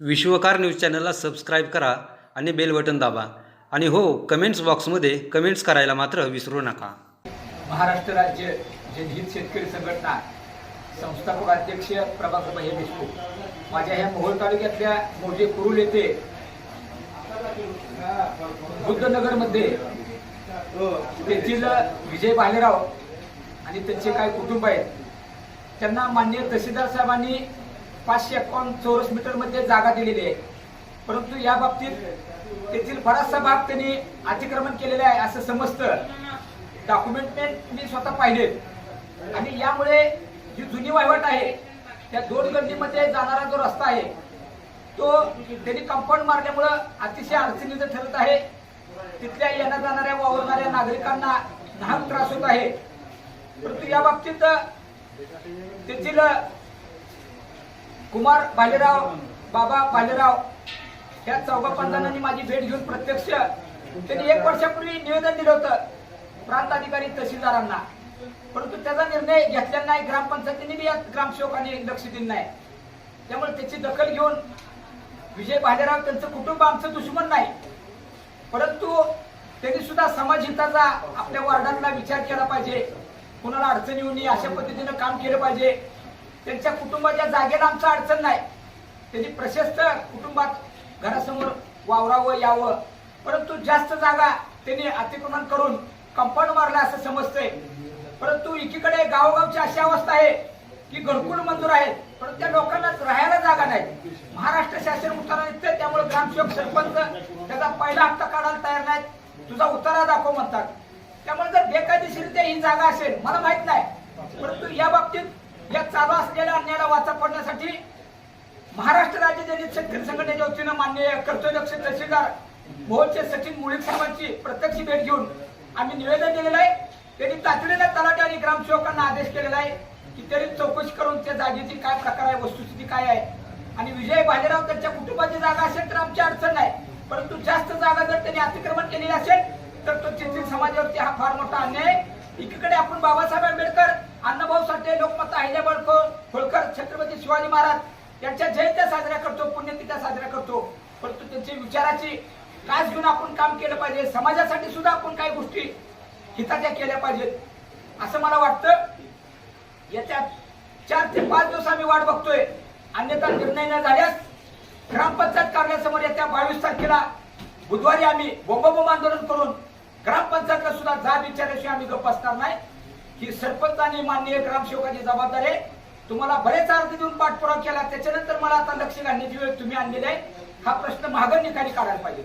विश्वकार news चॅनलला subscribe करा आणि बेल बटन दाबा. आणि हो कमेंट्स बॉक्समध्ये कमेंट्स करायला मात्र विसरू नका. महाराष्ट्र राज्य जनहित शेतकरी संघटना संस्थापक अध्यक्ष प्रभाकर हे देशमुख. माझ्या ह्या मोहोळ तालुक्यातल्या मोठे कुरुल येथे बुद्धनगरमध्ये तेथील विजय भालेराव आणि त्यांचे काही कुटुंब आहेत. त्यांना मान्य तहसीलदार साहेबांनी पाचशे एकावन्न चौरस मीटरमध्ये जागा दिलेली आहे. परंतु या बाबतीत तेथील बराचसा भाग त्यांनी अतिक्रमण केलेला आहे असं समजतं. डॉक्युमेंटमेंट मी स्वतः पाहिलेत आणि यामुळे जी जुनी वहिवाट आहे त्या दोन गल्लीमध्ये जाणारा जो रस्ता आहे तो त्यांनी कंपाऊंड मारल्यामुळं अतिशय अडचणीचं ठरत आहे. तिथल्या येण्या जाणाऱ्या वावरणाऱ्या नागरिकांना लहान त्रास होत आहे. परंतु या बाबतीत तेथील कुमार भालेराव बाबा भालेराव या चौघा पंधांनी माझी भेट घेऊन प्रत्यक्ष त्यांनी एक वर्षापूर्वी निवेदन दिलं होतं प्रांत अधिकारी तहसीलदारांना. परंतु त्याचा निर्णय घेतला नाही ग्रामपंचायतीने बी या ग्रामसेवकांनी लक्ष दिलं नाही. त्यामुळे त्याची दखल घेऊन विजय भालेराव त्यांचं कुटुंब आमचं दुश्मन नाही. परंतु त्यांनी सुद्धा समाज हिताचा आपल्या वार्डांना विचार केला पाहिजे. कुणाला अडचण येऊ नये अशा पद्धतीनं काम केलं पाहिजे. त्यांच्या कुटुंबाच्या जागेला आमचं अडचण नाही. त्यांनी प्रशस्त कुटुंबात घरासमोर वावरावं यावं. परंतु जास्त जागा त्यांनी अतिक्रमण करून कंपाऊंड मारलं असं समजतंय. परंतु एकीकडे गावोगावची अशी अवस्था आहे की घरकुल मंजूर आहेत परंतु त्या लोकांना राहायला जागा नाही. महाराष्ट्र शासन उतारा निघतंय त्यामुळे ग्रामसेवक सरपंच त्याचा पहिला हप्ता काढायला तयार नाहीत. तुझा उतारा दाखव म्हणतात. त्यामुळे जर बेकायदेशीरित्या ही जागा असेल मला माहीत नाही. परंतु या बाबतीत या चालू असलेल्या अन्यायाला वाचा पडण्यासाठी महाराष्ट्र राज्य दलित शेतकरी संघटनेच्या वतीनं मान्य कर्तव्यदक्ष तहसीलदार मोहनचे सचिन मुळीक साहेबांची प्रत्यक्ष भेट घेऊन आम्ही निवेदन दिलेलं आहे. त्यांनी तातडीला तलाठी आणि ग्रामसेवकांना आदेश केलेला आहे की तरी चौकशी करून त्या जागेची काय प्रकार आहे वस्तुस्थिती काय आहे. आणि विजय भालेराव त्यांच्या कुटुंबाची जागा असेल तर आमची अडचण नाही. परंतु जास्त जागा जर त्यांनी अतिक्रमण केलेली असेल तर तो तेथील समाजावरती हा फार मोठा अन्याय एकीकडे आपण बाबासाहेब आंबेडकर आपले लोकमत लोकमाता अहिल्याबाई होळकर छत्रपती शिवाजी महाराज यांच्या जयंत्या साजऱ्या करतो पुण्यतिथ्या साजऱ्या करतो. परंतु त्यांच्या विचाराची कास घेऊन आपण काम केलं पाहिजे समाजासाठी सुद्धा आपण काही गोष्टी हिताच्या केल्या पाहिजेत. असं मला वाटतं. येत्या चार ते पाच दिवस आम्ही वाट बघतोय. अन्यथा निर्णय न झाल्यास ग्रामपंचायत कार्यालयासमोर येत्या बावीस तारखेला बुधवारी आम्ही बोंबाबोंब आंदोलन करून ग्रामपंचायतला सुद्धा जाब विचारल्याशिवाय आम्ही गप्प असणार नाही. ही सरपंच आणि माननीय ग्रामसेवकाची जबाबदारी आहे. तुम्हाला बरेच अर्ज देऊन पाठपुरावा केला त्याच्यानंतर मला आता लक्ष घालण्याची वेळ तुम्ही आणलेली आहे. हा प्रश्न महागड निकाली काढायला पाहिजे.